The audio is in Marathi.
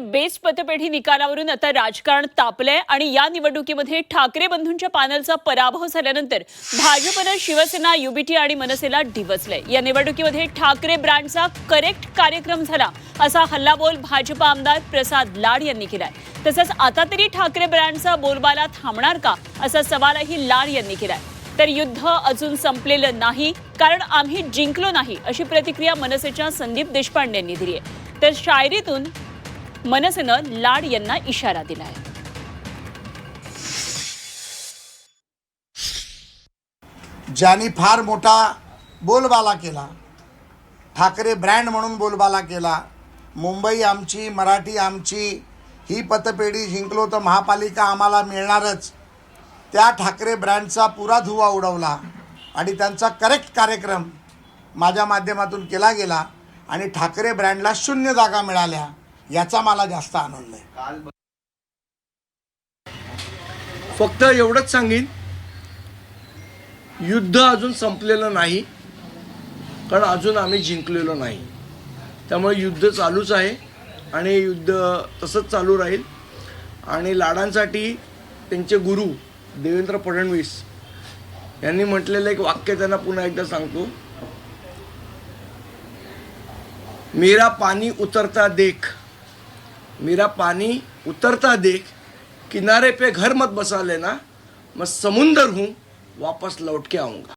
बेस्ट पतपेढी निकालावरून आता राजकारण तापलंय आणि या निवडणुकीमध्ये ठाकरे बंधूंच्या पॅनलचा पराभव झाल्यानंतर भाजपनं शिवसेना युबीटी आणि मनसेला डिवचलंय. या निवडणुकीमध्ये ठाकरे ब्रँडचा करेक्ट कार्यक्रम झाला असा हल्लाबोल भाजप आमदार प्रसाद लाड यांनी केलाय. तसंच आता तरी ठाकरे ब्रँडचा बोलबाला थांबणार का असा सवालही लाड यांनी केलाय. तर युद्ध अजून संपलेलं नाही कारण आम्ही जिंकलो नाही अशी प्रतिक्रिया मनसेच्या संदीप देशपांडे यांनी दिली आहे तर शायरीतून मनसेनं लाड यांना इशारा आहे ज्यांनी फार मोठा बोलबाला केला ठाकरे ब्रँड म्हणून बोलबाला केला मुंबई आमची मराठी आमची ही पतपेढी जिंकलो तर महापालिका आम्हाला मिळणारच. त्या ठाकरे ब्रँडचा पुरा धुवा उडवला आणि त्यांचा करेक्ट कार्यक्रम माझ्या माध्यमातून केला गेला आणि ठाकरे ब्रँडला शून्य जागा मिळाल्या. याचा मला जास्त आनंद आहे. फक्त एवढंच सांगेन युद्ध अजून संपलेलं नाही कारण अजून आम्ही जिंकलेलो नाही. त्यामुळे युद्ध चालूच आहे आणि युद्ध तसंच चालू राहील. आणि लाडांसाठी त्यांचे गुरु देवेंद्र फडणवीस यांनी म्हटलेलं एक वाक्य त्यांना पुन्हा एकदा सांगतो. मेरा पाणी उतरता देख मेरा पानी उतरता देख किनारे पे घर मत बसा लेना। मैं समुंदर हूँ वापस लौट के आऊँगा।